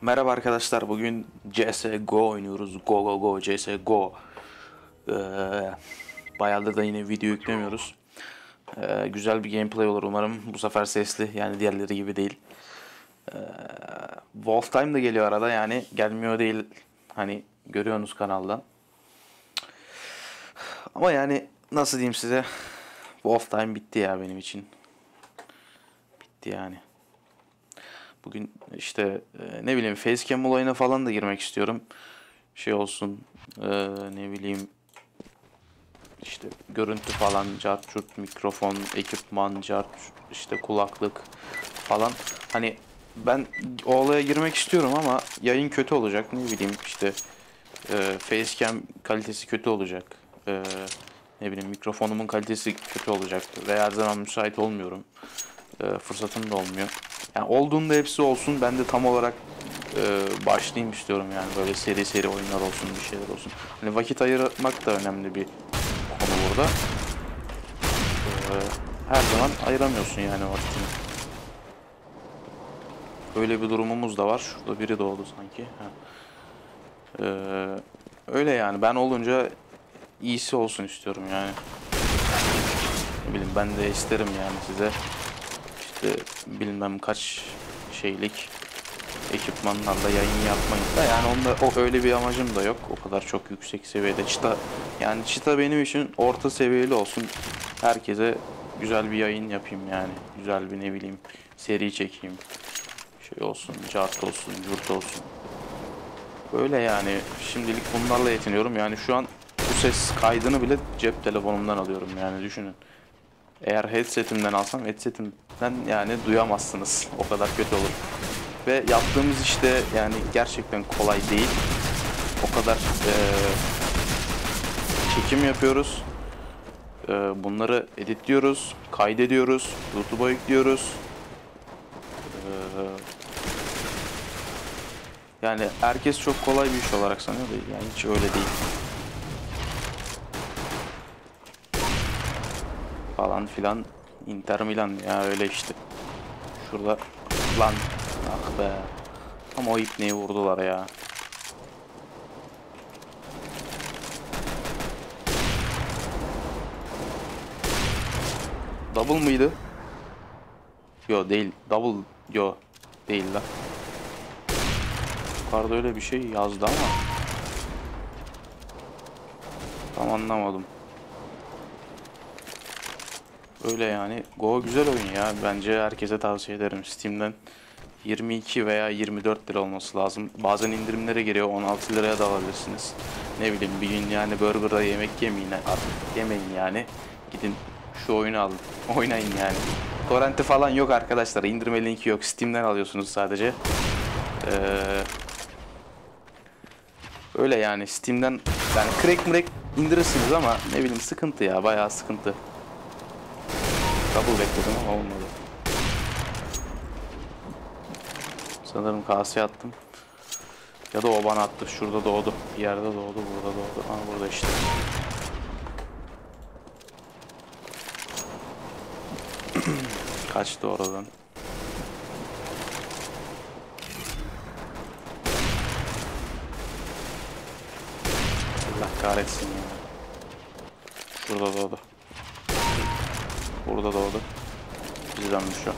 Merhaba arkadaşlar. Bugün CSGO oynuyoruz. Go go go CSGO. Ee, bayağıdır da yine video yüklemiyoruz. Ee, güzel bir gameplay olur umarım. Bu sefer sesli. Yani diğerleri gibi değil. Ee, Wolf Time da geliyor arada. Yani gelmiyor değil. Hani görüyorsunuz kanalda. Ama yani nasıl diyeyim size. Wolf Time bitti ya benim için. Bitti yani. Bugün işte e, ne bileyim facecam olayına falan da girmek istiyorum. Şey olsun e, ne bileyim işte görüntü falan, cart curt, mikrofon, ekipman, cart işte kulaklık falan. Hani ben o olaya girmek istiyorum ama yayın kötü olacak ne bileyim işte e, facecam kalitesi kötü olacak. E, ne bileyim mikrofonumun kalitesi kötü olacak ve her zaman müsait olmuyorum. E, fırsatım da olmuyor. Yani olduğunda hepsi olsun. Ben de tam olarak e, başlayayım istiyorum yani böyle seri seri oyunlar olsun, bir şeyler olsun. Hani vakit ayırmak da önemli bir konu burada. E, her zaman ayıramıyorsun yani vaktini. Öyle bir durumumuz da var. Şurada biri doğdu sanki. Ha. E, öyle yani ben olunca iyisi olsun istiyorum yani. Ne bileyim ben de isterim yani size işte bilmem kaç şeylik ekipmanlarla yayın yapmayın da yani onda o öyle bir amacım da yok. O kadar çok yüksek seviyede çıta yani çıta benim için orta seviyeli olsun. Herkese güzel bir yayın yapayım yani. Güzel bir ne bileyim seri çekeyim. Şey olsun, cart olsun, yurt olsun. Böyle yani şimdilik bunlarla yetiniyorum. Yani şu an bu ses kaydını bile cep telefonumdan alıyorum yani düşünün. Eğer headsetimden alsam headsetimden yani duyamazsınız. O kadar kötü olur. Ve yaptığımız işte yani gerçekten kolay değil. O kadar e, çekim yapıyoruz. E, bunları editliyoruz, kaydediyoruz, YouTube'a yüklüyoruz. E, yani herkes çok kolay bir iş olarak sanıyor da yani hiç öyle değil. falan filan Inter Milan ya öyle işte. Şurada lan ah be. Ama o ipneyi vurdular ya. Double mıydı? Yo değil. Double yo değil la. Yukarıda öyle bir şey yazdı ama. Tam anlamadım. Öyle yani. Go güzel oyun ya. Bence herkese tavsiye ederim. Steam'den 22 veya 24 lira olması lazım. Bazen indirimlere giriyor. 16 liraya da alabilirsiniz. Ne bileyim bir gün yani Burger'da yemek yemeyin artık. Yemeyin yani. Gidin şu oyunu alın. Oynayın yani. Torrent'i falan yok arkadaşlar. İndirme linki yok. Steam'den alıyorsunuz sadece. Ee, öyle yani. Steam'den yani crack mrek indirirsiniz ama ne bileyim sıkıntı ya. Bayağı sıkıntı. Double bekledim ama olmadı. Sanırım kaseye attım. Ya da o bana attı. Şurada doğdu. Bir yerde doğdu. Burada doğdu. Aa burada işte. Kaçtı oradan. Allah kahretsin ya. Şurada doğdu. Burada doğdu. Bizden şu.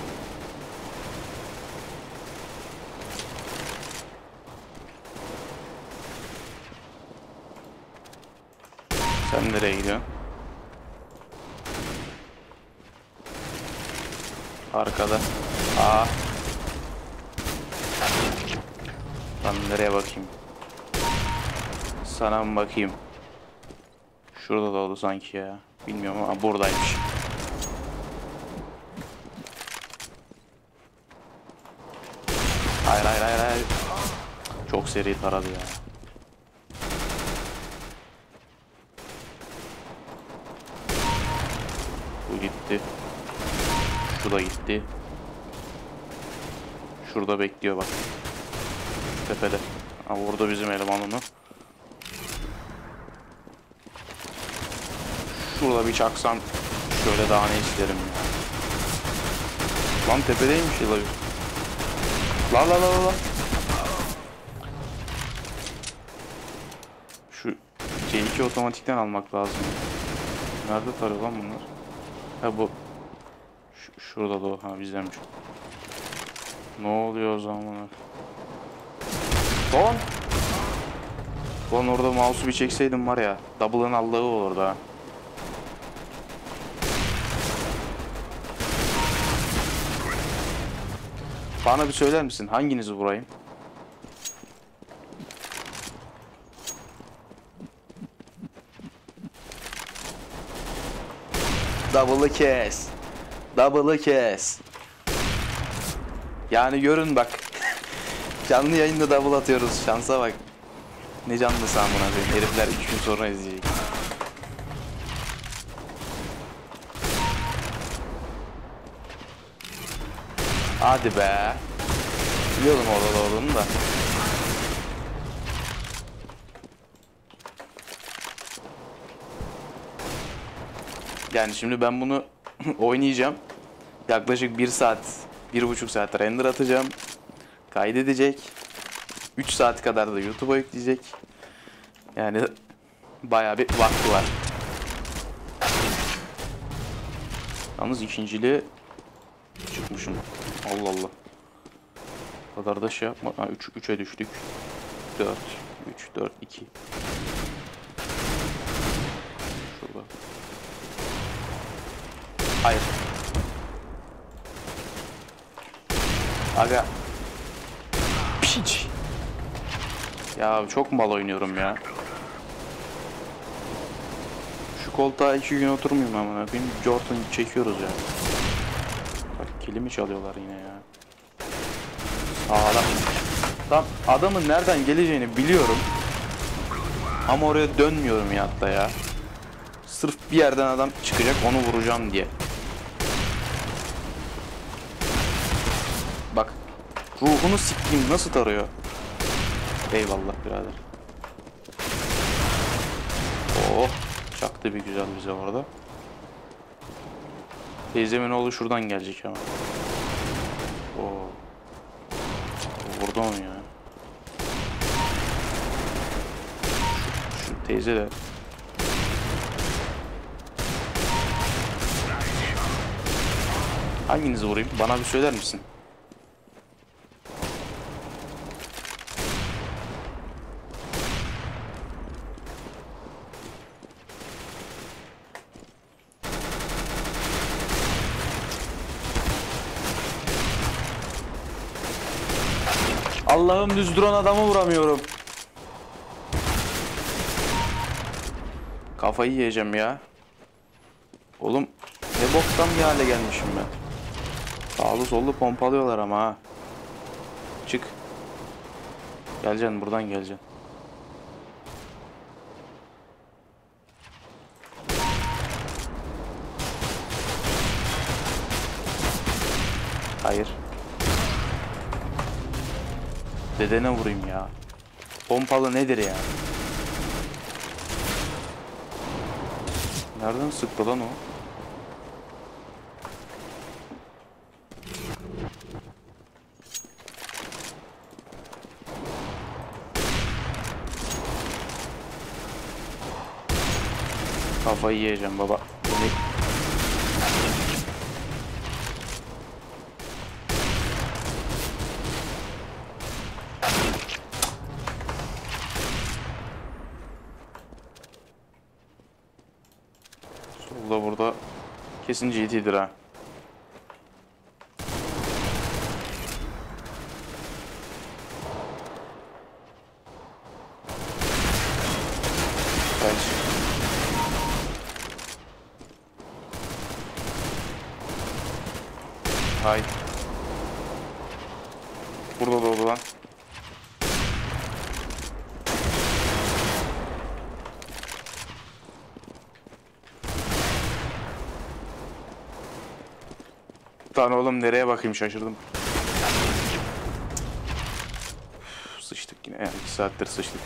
Sen nereye gidiyorsun? Arkada. Aa. Ben nereye bakayım? Sana mı bakayım? Şurada doğdu sanki ya. Bilmiyorum ama buradaymış. Hayır hayır hayır hayır. Çok seri taradı ya. Bu gitti. Şu da gitti. Şurada bekliyor bak. Tepede. Ha vurdu bizim eleman onu. Şurada bir çaksam şöyle daha ne isterim ya. Lan tepedeymiş yıla Lan lan lan lan. Şu C2 otomatikten almak lazım. Nerede tarı lan bunlar? Ha bu. Ş şurada da o. Ha bizdenmiş. Ne oluyor o zaman? Lan! Lan orada mouse'u bir çekseydim var ya. Double'ın Allah'ı olurdu ha. Bana bir söyler misin? Hanginizi vurayım? Double'ı kes. Double'ı kes. Yani görün bak. Canlı yayında double atıyoruz. Şansa bak. Ne canlısı amına koyayım. Herifler 3 gün sonra izleyecek. Hadi be. Biliyordum orada olduğunu da. Yani şimdi ben bunu oynayacağım. Yaklaşık 1 saat, 1,5 saat render atacağım. Kaydedecek. 3 saat kadar da YouTube'a yükleyecek. Yani bayağı bir vakti var. Yalnız ikinciliğe çıkmışım. Allah Allah. O kadar da şey yapma. Ha 3 3'e düştük. 4 3 4 2. Şurada. Hayır. Aga. Piç. Ya çok mal oynuyorum ya. Şu koltuğa iki gün oturmayayım amına koyayım. Jordan çekiyoruz ya. Kilimi çalıyorlar yine ya. Sağlam. Tam adamın nereden geleceğini biliyorum. Ama oraya dönmüyorum ya hatta ya. Sırf bir yerden adam çıkacak onu vuracağım diye. Bak. Ruhunu sikeyim nasıl tarıyor. Eyvallah birader. Oh. Çaktı bir güzel bize orada. Teyzemin oğlu şuradan gelecek ama. Oo. Vurdu onu ya. Şu, teyze de. Hanginizi vurayım? Bana bir söyler misin? Allah'ım düz duran adamı vuramıyorum. Kafayı yiyeceğim ya. Oğlum ne boktan bir hale gelmişim ben. Sağlı sollu pompalıyorlar ama ha. Çık. Geleceksin buradan geleceksin. Hayır. Dedene vurayım ya. Pompalı nedir ya? Nereden sıktı lan o? Kafayı yiyeceğim baba. Beni... Solda burada kesin GT'dir ha. Kaç. Hay. Burada doğdu lan. Lan oğlum nereye bakayım şaşırdım. Üf, Sıçtık yine yani 2 saattir sıçtık.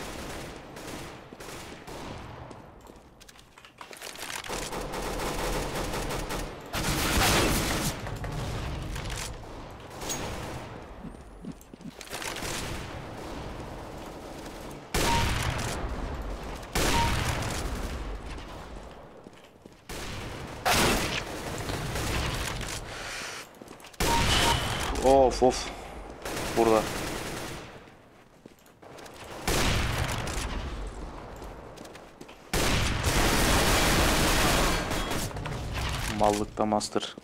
Of of. Burada. Mallıkta master.